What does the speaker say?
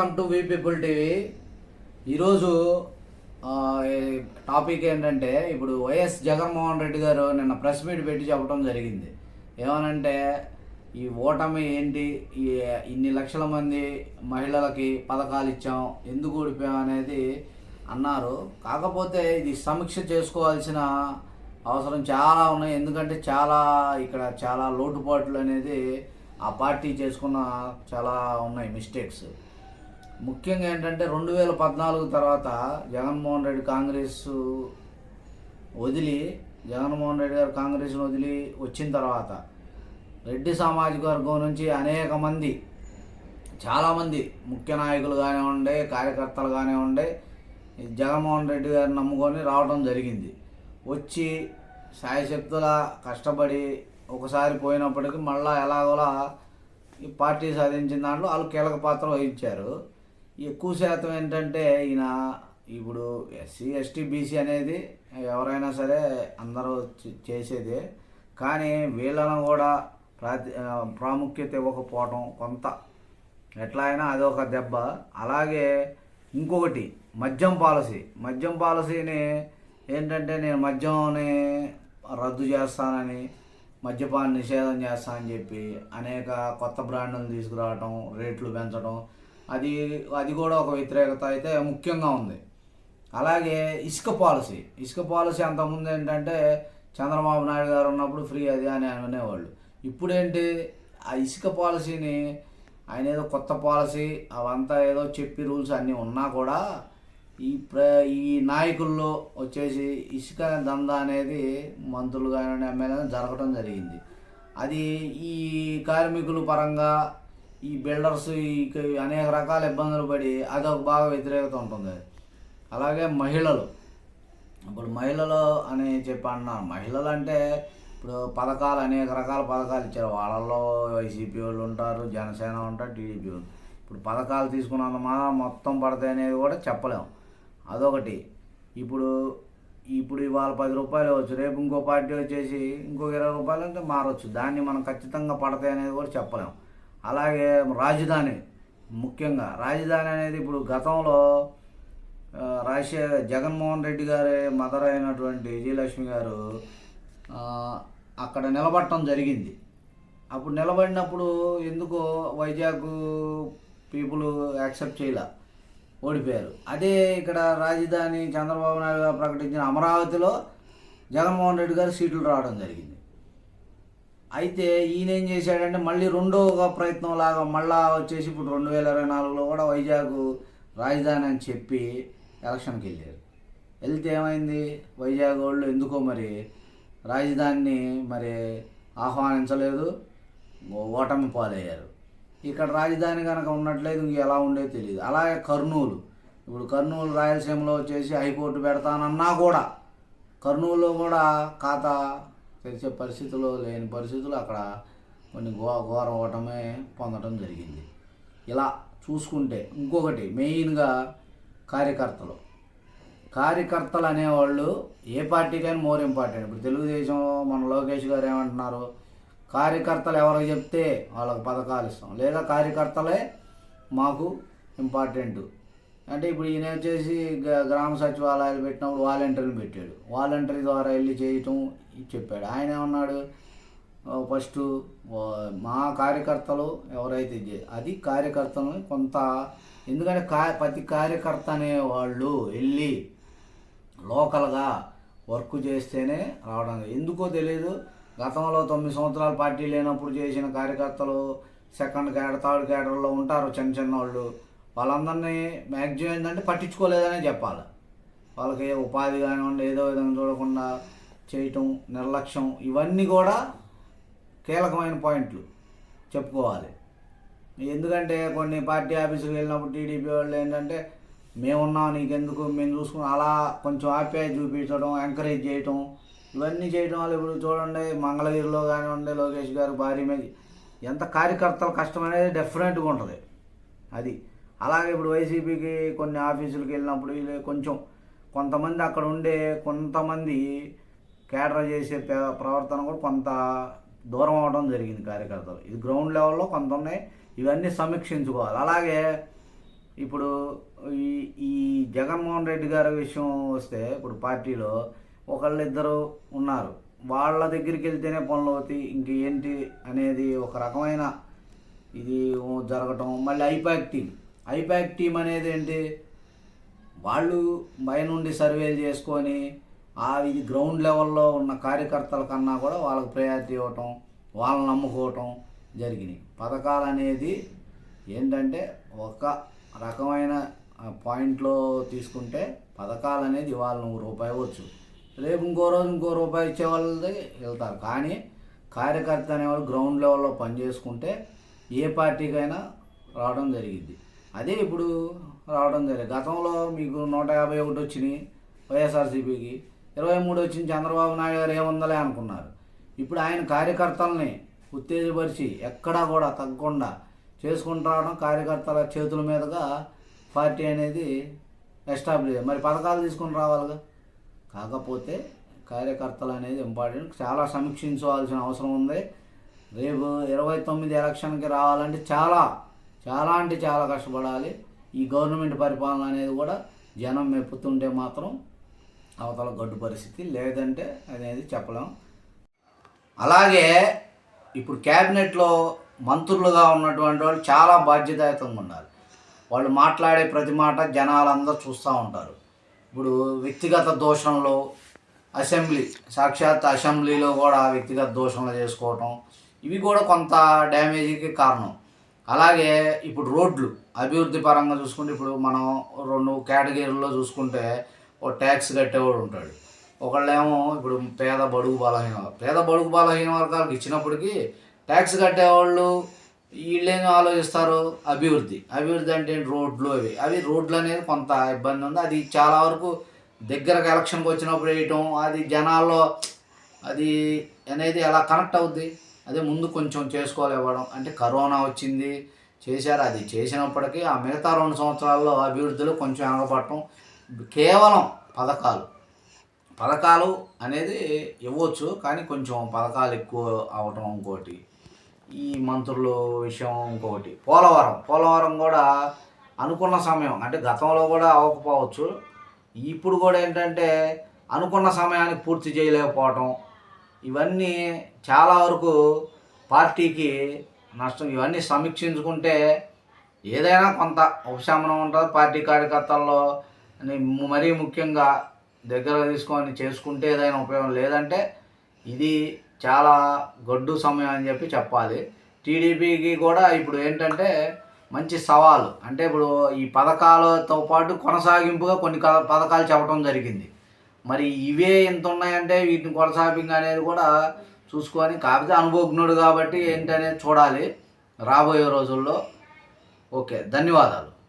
Welcome to we people TV ఈరోజు topic ఏంటంటే ఇప్పుడు వైఎస్ జగన్మోహన్ రెడ్డి గారు నిన్న ప్రెస్ మీట్ పెట్టి చెప్పడం జరిగింది. ఏమనంటే ఈ ఓటమి ఏంటి? ఈ ఇన్ని లక్షల మంది మహిళలకి పథకాలు ఇచ్చాం ఎందుకు ఓడిపోయాం అనేది అన్నారు. కాకపోతే ఇది సమీక్ష చేసుకోవాల్సిన అవసరం చాలా ఉన్నాయి. ఎందుకంటే చాలా ఇక్కడ చాలా లోటుపాట్లు అనేది ఆ పార్టీ చేసుకున్న చాలా ఉన్నాయి మిస్టేక్స్. ముఖ్యంగా ఏంటంటే రెండు వేల పద్నాలుగు తర్వాత జగన్మోహన్ రెడ్డి కాంగ్రెస్ వదిలి జగన్మోహన్ రెడ్డి గారు కాంగ్రెస్ను వదిలి వచ్చిన తర్వాత రెడ్డి సామాజిక వర్గం నుంచి అనేక మంది చాలామంది ముఖ్య నాయకులు కానివ్వండి కార్యకర్తలు కానివ్వండి జగన్మోహన్ రెడ్డి గారిని నమ్ముకొని రావడం జరిగింది. వచ్చి సాయశక్తుల కష్టపడి ఒకసారి పోయినప్పటికీ మళ్ళీ ఎలాగోలా ఈ పార్టీ సాధించిన దాంట్లో వాళ్ళు కీలక పాత్ర వహించారు. ఎక్కువ శాతం ఏంటంటే ఈయన ఇప్పుడు ఎస్సీ ఎస్టీ బీసీ అనేది ఎవరైనా సరే అందరూ చేసేదే. కానీ వీళ్ళను కూడా ప్రాతి ప్రాముఖ్యత ఇవ్వకపోవటం కొంత ఎట్లా అయినా అదొక దెబ్బ. అలాగే ఇంకొకటి మద్యం పాలసీ. మద్యం పాలసీని ఏంటంటే నేను మద్యంని రద్దు చేస్తానని మద్యపాన నిషేధం చేస్తానని చెప్పి అనేక కొత్త బ్రాండ్లను తీసుకురావటం రేట్లు పెంచడం అది అది కూడా ఒక వ్యతిరేకత అయితే ముఖ్యంగా ఉంది. అలాగే ఇసుక పాలసీ. ఇసుక పాలసీ అంతకుముందు ఏంటంటే చంద్రబాబు నాయుడు గారు ఉన్నప్పుడు ఫ్రీ అది అని అనేవాళ్ళు. ఇప్పుడేంటి? ఆ ఇసుక పాలసీని ఆయన ఏదో కొత్త పాలసీ అవంతా ఏదో చెప్పి రూల్స్ అన్నీ ఉన్నా కూడా ఈ ప్ర ఈ నాయకుల్లో వచ్చేసి ఇసుక దందా అనేది మంత్రులు కానీ ఎమ్మెల్యే జరగడం జరిగింది. అది ఈ కార్మికుల పరంగా ఈ బిల్డర్స్ ఈ అనేక రకాల ఇబ్బందులు పడి అదొక బాగా వ్యతిరేకత ఉంటుంది. అలాగే మహిళలు. ఇప్పుడు మహిళలు అని చెప్పి అన్నారు మహిళలు అంటే ఇప్పుడు పథకాలు అనేక రకాల పథకాలు ఇచ్చారు. వాళ్ళల్లో వైసీపీ వాళ్ళు ఉంటారు జనసేన ఉంటారు టీడీపీ వాళ్ళు. ఇప్పుడు పథకాలు తీసుకున్నంత మా మొత్తం పడతాయి అనేది కూడా చెప్పలేము అదొకటి. ఇప్పుడు ఇప్పుడు ఇవాళ పది రూపాయలు వచ్చు రేపు ఇంకో పార్టీ వచ్చేసి ఇంకో ఇరవై రూపాయలు అంటే మారచ్చు. దాన్ని మనం ఖచ్చితంగా పడతాయి అనేది కూడా చెప్పలేం. అలాగే రాజధాని ముఖ్యంగా రాజధాని అనేది ఇప్పుడు గతంలో ఆ, రాజశేఖర జగన్మోహన్ రెడ్డి గారి మదర్ అయినటువంటి విజయలక్ష్మి గారు అక్కడ నిలబడటం జరిగింది. అప్పుడు నిలబడినప్పుడు ఎందుకో వైజాగ్ పీపుల్ యాక్సెప్ట్ చేయలే ఓడిపోయారు. అదే ఇక్కడ రాజధాని చంద్రబాబు నాయుడు గారు ప్రకటించిన అమరావతిలో జగన్మోహన్ రెడ్డి గారు సీట్లు రావడం జరిగింది. అయితే ఈయన ఏం చేశాడంటే మళ్ళీ రెండో ఒక ప్రయత్నం లాగా మళ్ళా వచ్చేసి ఇప్పుడు రెండు వేల ఇరవై నాలుగులో కూడా వైజాగ్ రాజధాని అని చెప్పి ఎలక్షన్కి వెళ్ళారు. వెళ్తే ఏమైంది? వైజాగ్ వాళ్ళు ఎందుకో మరి రాజధానిని మరి ఆహ్వానించలేదు. ఓటమి పాలయ్యారు. ఇక్కడ రాజధాని కనుక ఉన్నట్లయితే ఇంక ఎలా ఉండేది తెలియదు అలాగే కర్నూలు. ఇప్పుడు కర్నూలు రాయలసీమలో వచ్చేసి హైకోర్టు పెడతానన్నా కూడా కర్నూలులో కూడా ఖాతా తెరిచే పరిస్థితులు లేని పరిస్థితులు అక్కడ కొన్ని ఘో ఘోర ఓటమే పొందడం జరిగింది. ఇలా చూసుకుంటే ఇంకొకటి మెయిన్గా కార్యకర్తలు. కార్యకర్తలు అనేవాళ్ళు ఏ పార్టీకైనా మోర్ ఇంపార్టెంట్. ఇప్పుడు తెలుగుదేశం మన లోకేష్ గారు ఏమంటున్నారు? కార్యకర్తలు ఎవరికి చెప్తే వాళ్ళకి పథకాలు ఇస్తాం. లేదా కార్యకర్తలే మాకు ఇంపార్టెంట్. అంటే ఇప్పుడు ఈయన వచ్చేసి గ- గ్రామ సచివాలయాలు పెట్టినప్పుడు వాలంటీర్ని పెట్టాడు. వాలంటీర్ ద్వారా వెళ్ళి చేయటం చెప్పాడు. ఆయన ఏమన్నాడు? ఫస్ట్ మా కార్యకర్తలు ఎవరైతే అది కార్యకర్తలను కొంత ఎందుకంటే కా ప్రతి కార్యకర్త అనే వాళ్ళు వెళ్ళి లోకల్గా వర్క్ చేస్తేనే రావడం ఎందుకో తెలియదు గతంలో తొమ్మిది సంవత్సరాలు పార్టీ లేనప్పుడు చేసిన కార్యకర్తలు సెకండ్ క్యాడర్ థర్డ్ క్యాడర్లో ఉంటారు చిన్న చిన్న వాళ్ళు వాళ్ళందరినీ మ్యాక్సిమం ఏంటంటే పట్టించుకోలేదనే చెప్పాలి. వాళ్ళకి ఉపాధి కానివ్వండి ఏదో విధంగా చూడకుండా చేయటం నిర్లక్ష్యం ఇవన్నీ కూడా కీలకమైన పాయింట్లు చెప్పుకోవాలి. ఎందుకంటే కొన్ని పార్టీ ఆఫీసుకి వెళ్ళినప్పుడు టీడీపీ వాళ్ళు ఏంటంటే మేమున్నాం నీకెందుకు? మేము చూసుకుని అలా కొంచెం ఆప్యాయ చూపించడం ఎంకరేజ్ చేయటం ఇవన్నీ చేయడం వల్ల ఇప్పుడు చూడండి మంగళగిరిలో కానివ్వండి లోకేష్ గారు భారీ మీద ఎంత కార్యకర్తల కష్టం అనేది డెఫినెట్గా ఉంటుంది. అది అలాగే ఇప్పుడు వైసీపీకి కొన్ని ఆఫీసులకు వెళ్ళినప్పుడు కొంచెం కొంతమంది అక్కడ ఉండే కొంతమంది కేటర్ చేసే ప్రవర్తన కూడా కొంత దూరం అవడం జరిగింది కార్యకర్తలు. ఇది గ్రౌండ్ లెవెల్లో కొంత ఉన్నాయి. ఇవన్నీ సమీక్షించుకోవాలి. అలాగే ఇప్పుడు ఈ ఈ జగన్మోహన్ రెడ్డి గారి విషయం వస్తే ఇప్పుడు పార్టీలో ఒకళ్ళిద్దరు ఉన్నారు. వాళ్ళ దగ్గరికి వెళ్తేనే పనులు అవుతాయి. ఇంక ఏంటి అనేది ఒక రకమైన ఇది జరగటం మళ్ళీ ఐపాక్ టీం. ఐపాక్ టీం అనేది ఏంటి వాళ్ళు బయ నుండి సర్వేలు చేసుకొని ఆ ఇది గ్రౌండ్ లెవెల్లో ఉన్న కార్యకర్తల కన్నా కూడా వాళ్ళకి ప్రయారిటీ ఇవ్వటం వాళ్ళని నమ్ముకోవటం జరిగినాయి. పథకాలు అనేది ఏంటంటే ఒక రకమైన పాయింట్లో తీసుకుంటే పథకాలు అనేది ఇవాళ నువ్వు రూపాయి ఇవ్వచ్చు. రేపు ఇంకో రోజు ఇంకో రూపాయి ఇచ్చే వాళ్ళది వెళ్తారు. కానీ కార్యకర్త అనేవాళ్ళు గ్రౌండ్ లెవెల్లో పనిచేసుకుంటే ఏ పార్టీకైనా రావడం జరిగింది అదే ఇప్పుడు రావడం జరిగింది. గతంలో మీకు నూట యాభై ఒకటి వచ్చినాయి వైఎస్ఆర్సీపీకి. ఇరవై మూడు వచ్చిన చంద్రబాబు నాయుడు గారు ఏముందలే అనుకున్నారు. ఇప్పుడు ఆయన కార్యకర్తల్ని ఉత్తేజపరిచి ఎక్కడా కూడా తగ్గకుండా చేసుకుంటూ రావడం కార్యకర్తల చేతుల మీదుగా పార్టీ అనేది ఎస్టాబ్లిష్ మరి పథకాలు తీసుకుని రావాలిగా? కాకపోతే కార్యకర్తలు అనేది ఇంపార్టెంట్. చాలా సమీక్షించవలసిన అవసరం ఉంది. రేపు ఇరవై తొమ్మిది ఎలక్షన్కి రావాలంటే చాలా చాలా అంటే చాలా కష్టపడాలి. ఈ గవర్నమెంట్ పరిపాలన అనేది కూడా జనం మెప్పుతుంటే మాత్రం అవతల గడ్డు పరిస్థితి లేదంటే అనేది చెప్పలేం. అలాగే ఇప్పుడు క్యాబినెట్లో మంత్రులుగా ఉన్నటువంటి వాళ్ళు చాలా బాధ్యతాయుతంగా ఉండాలి వాళ్ళు మాట్లాడే ప్రతి మాట జనాలందరూ చూస్తూ ఉంటారు. ఇప్పుడు వ్యక్తిగత దోషంలో అసెంబ్లీ సాక్షాత్ అసెంబ్లీలో కూడా వ్యక్తిగత దోషంలో చేసుకోవటం ఇవి కూడా కొంత డ్యామేజీకి కారణం. అలాగే ఇప్పుడు రోడ్లు అభివృద్ధి పరంగా చూసుకుంటే ఇప్పుడు మనం రెండు కేటగిరీల్లో చూసుకుంటే ఓ ట్యాక్స్ కట్టేవాడు ఉంటాడు. ఒకళ్ళేమో ఇప్పుడు పేద బడుగు బలహీన పేద బడుగు బలహీన వర్గాలకు ఇచ్చినప్పటికీ ట్యాక్స్ కట్టేవాళ్ళు వీళ్ళేం ఆలోచిస్తారు? అభివృద్ధి. అభివృద్ధి అంటే ఏంటి? రోడ్లు అవి. అవి రోడ్లు అనేది కొంత ఇబ్బంది ఉంది. అది చాలా వరకు దగ్గరకు ఎలక్షన్కి వచ్చినప్పుడు వేయటం అది జనాల్లో అది అనేది ఎలా కనెక్ట్ అవుద్ది? అదే ముందు కొంచెం చేసుకోవాలి ఇవ్వడం. అంటే కరోనా వచ్చింది చేశారు. అది చేసినప్పటికీ ఆ మిగతా రెండు సంవత్సరాల్లో అభివృద్ధిలో కొంచెం వెనకపడటం కేవలం పథకాలు. పథకాలు అనేది ఇవ్వచ్చు కానీ కొంచెం పథకాలు ఎక్కువ అవటం ఇంకోటి. ఈ మంత్రులు విషయం ఇంకొకటి పోలవరం. పోలవరం కూడా అనుకున్న సమయం. అంటే గతంలో కూడా అవ్వకపోవచ్చు. ఇప్పుడు కూడా ఏంటంటే అనుకున్న సమయానికి పూర్తి చేయలేకపోవటం. ఇవన్నీ చాలా వరకు పార్టీకి నష్టం. ఇవన్నీ సమీక్షించుకుంటే ఏదైనా కొంత ఉపశమనం ఉంటుంది. పార్టీ కార్యకర్తల్లో మరీ ముఖ్యంగా దగ్గర తీసుకొని చేసుకుంటే ఏదైనా ఉపయోగం లేదంటే ఇది చాలా గడ్డు సమయం అని చెప్పి చెప్పాలి. టీడీపీకి కూడా ఇప్పుడు ఏంటంటే మంచి సవాలు. అంటే ఇప్పుడు ఈ పథకాలతో పాటు కొనసాగింపుగా కొన్ని క- పథకాలు చెప్పడం జరిగింది. మరి ఇవే ఎంత ఉన్నాయంటే వీటిని కొనసాగింగ్ అనేది కూడా చూసుకొని కాకపోతే అనుభవజ్ఞుడు కాబట్టి ఏంటనేది చూడాలి రాబోయే రోజుల్లో. ఓకే ధన్యవాదాలు.